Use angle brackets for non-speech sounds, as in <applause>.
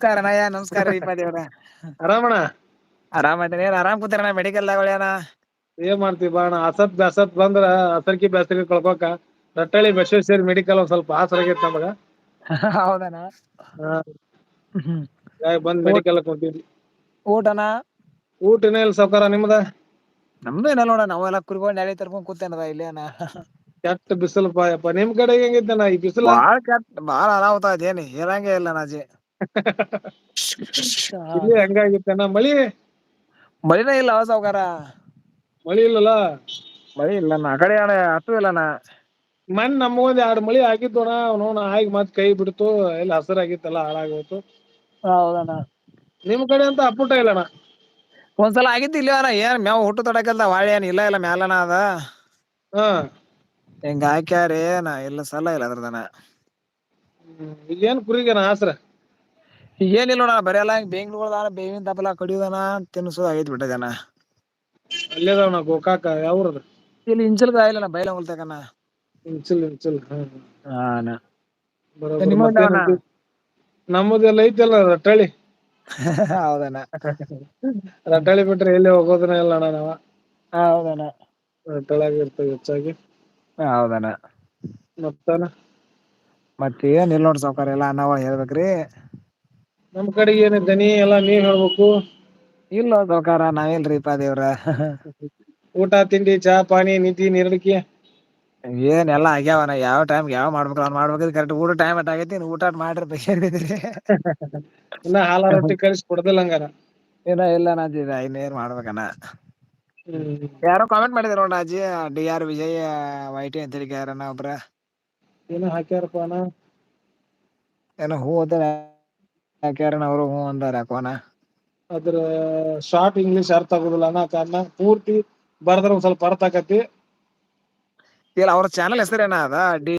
ನಮಸ್ಕಾರ ಅಣ್ಣಯ್ಯ ನಮಸ್ಕಾರ ರೀಪಾ ದೇವ್ರ ಆರಾಮಣ ಆರಾಮ ಏನ್ ಆರಾಮ್ ಮೆಡಿಕಲ್ ಮೆಡಿಕಲ್ದಾಗಣ್ಣ ಏನ್ ಮಾಡ್ತೀವಿ ಬಾ ಅಣ್ಣ ಅಸತ್ ಬ್ಯಾಸತ್ ಬಂದ್ರ ಅಸರ್ಕಿ ಬ್ಯಾಸರ್ಕಿ ಕಳ್ಕೊಕ ರಟ್ಟಳ್ಳಿ ಬಸವೇಶ್ವರಿ ಮೆಡಿಕಲ್ ಒಂದ್ ಸ್ವಲ್ಪ ಆಸರ ಆಗೈತ್ ನಮಗ. <laughs> ಹೌದಣ್ಣ. ಬಂದ್ ಮೆಡಿಕಲ್ ಕುಂತೀವಿ ಊಟನ ಊಟ ಇನ್ನ ಇಲ್ಲ ಸೌಕಾರ ನಿಮ್ದ? ನಮ್ದು ಏನ ನೋಡ ನಾವೆಲ್ಲ ಕುರ್ಕೊಂಡು ನೆಳ ತರ್ಕೊಂಡ್ ಕೂತೇನದ ಇಲ್ಲಿಯನ ಕೆಟ್ಟ ಬಿಸಿಲು ಪಾಯಪ್ಪ ನಿಮ್ ಕಡೆ ಹೆಂಗಿದ್ದನ ಈ ಬಿಸಿಲು? ಬಾಳ ಕೆಟ್ಟ ಬಾಳ ಅನಾಹುತ ಅದೇನು ಹೇಳಂಗೆ ಇಲ್ಲ ನಾಜಿ ಇಲ್ಲಿ ಹಂಗಾಗಿತ್ತನ ಮಳಿ? ಮಳಿನೇ ಇಲ್ಲ ಸಾವುಕಾರ ಮಳಿ ಇಲ್ಲಲ್ಲ? ಮಳಿ ಇಲ್ಲ ನಾ ಕಡೆ ಅಣ್ಣ ಹತ್ತು ಇಲ್ಲಣ್ಣ. ಮನ್ ನಮಗ ಎರಡು ಮಳಿ ಆಗಿದ್ದೋಣ ನೋಣ ಆಗಿ ಮತ್ ಕೈ ಬಿಡ್ತು. ಎಲ್ಲ ಹಸರಾಗಿತ್ತಲ್ಲ ಹಾಳಾಗೋತು ಹಾಳಾಗೋಯ್ತು ಹೌದಣ್ಣ. ನಿಮ್ ಕಡೆ ಅಂತ ಅಪ್ಪುಟ ಇಲ್ಲಣ್ಣ. ಒಂದ್ಸಲ ಆಗಿತ್ತು ಅಣ್ಣ. ಏನ್ ಮ್ಯಾವ್ ಹುಟ್ಟು ತಡಕಲ್ದ ವಾಳಿ ಏನ್ ಇಲ್ಲ ಇಲ್ಲ ಮ್ಯಾಲನ ಅದ. ಹಾ. ಹಿಂಗ ಹಾಕ್ಯಾರ ಏನ ಇಲ್ಲ ಸಲ ಇಲ್ಲ ಅದ್ರದನ ಇಲ್ಲೇನ್ ಕುರಿಗೇನ ಆಸ್ರ ಏನಿಲ್ಲ ನೋಡ ಬರಲ್ಲ ಬೆಂಗ್ಳೂರ್ ಬೇವಿನ ತಪ್ಪಲ ಕಡಿಯೋದನ ತಿನ್ಸುದ ಆಗೈತ್ ಬಿಟ್ಟದನ ಅಲ್ಲೇದಾವಣ ಗೋಕಾಕ ಯಾವ್ರದ ಇಲ್ಲಿ ಇಂಚಲ್ಗ ಆಯಲ್ಲ ಬೈಲ ಹೊಲ್ತಕನ ಇಂಚಲ್ ಇಂಚಲ್ ನಮ್ಮದೆಲ್ಲ ಐತಲ್ಲ ರಟ್ಟಳಿ. ಹೌದಣ್ಣ. ರಟ್ಟಳಿ ಬಿಟ್ರೆ ಎಲ್ಲಿ ಹೋಗೋದನ ಇಲ್ಲ ಅಣ್ಣ ನಾವ. ಹೌದಣ್ಣ. ರಟಾಳ್ಯಾಗ ಇರ್ತವಿ ಹೆಚ್ಚಾಗಿ. ಹೌದಣ್ಣ. ಮತ್ತೇನ? ಮತ್ತ ಏನ್ ಇಲ್ ನೋಡ್ ಸೌಕರ್ಯ ಎಲ್ಲಾ ನಾವ ಹೇಳ್ಬೇಕ್ರಿ. ನಮ್ ಕಡೆಗೆ ಏನ ದನಿ ಎಲ್ಲಾ ನೀವ್ ಹೇಳ್ಬೇಕು? ಇಲ್ಲ ದೋಕಾರ ನಾವ್ ಇಲ್ರೀಪಾ ದೇವ್ರ? ಊಟ ತಿಂಡಿ ಚಾ ಪಾನಿ ನಿದ್ದಿ ನೀರ್ಲಿಕ್ಕೆ ಏನ್ ಎಲ್ಲ ಆಗ್ಯಾವನ ಯಾವ ಟೈಮ್ ಯಾವ ಮಾಡ್ಬೇಕು ಅವ್ನ ಮಾಡ್ಬೇಕ ಕರೆಕ್ಟ್ ಊಟ ಟೈಮ್ ಅಟ್ ಆಗೈತಿ ಊಟ ಮಾಡ್ರಿ ಬ ಇನ್ನ ಹಾಲ ರೊಟ್ಟಿ ಕಳಿಸಿ ಕೊಡ್ದಿಲ್ಲ ಹಂಗಾರ. ಇಲ್ಲ ಇಲ್ಲ ಅಜ್ಜಿ ಇನ್ನೇನ್ ಮಾಡ್ಬೇಕನ. ಹ್ಮ್. ಯಾರೋ ಕಾಮೆಂಟ್ ಮಾಡಿದ್ರು ನೋಡ ಅಜ್ಜಿ ಡಿ ಆರ್ ವಿಜಯ್ ವೈಟಿ ಅಂತ ಯಾರನ ಒಬ್ರ. ಏನೋ ಹಾಕ್ಯಾರಪ್ಪ ಅಣ್ಣ. ಏನೋ ಹೂ ಅದ ಯಾಕ್ಯಾರನ ಅವರು ಹ್ಞೂ ಅಂದಾರ ಯಾಕೋನ ಅದ್ರ ಶಾರ್ಟ್ ಇಂಗ್ಲಿಷ್ ಅರ್ಥ ಆಗುದಿಲ್ಲ ಅನ್ನೋ ಕಾರಣ ಪೂರ್ತಿ ಬರ್ದ್ರ ಒಂದ್ ಸ್ವಲ್ಪ ಅರ್ಥ ಆಕತಿ ಇಲ್ಲ ಅವ್ರ ಚಾನಲ್ ಹೆಸರೇನ ಅದ? ಡಿ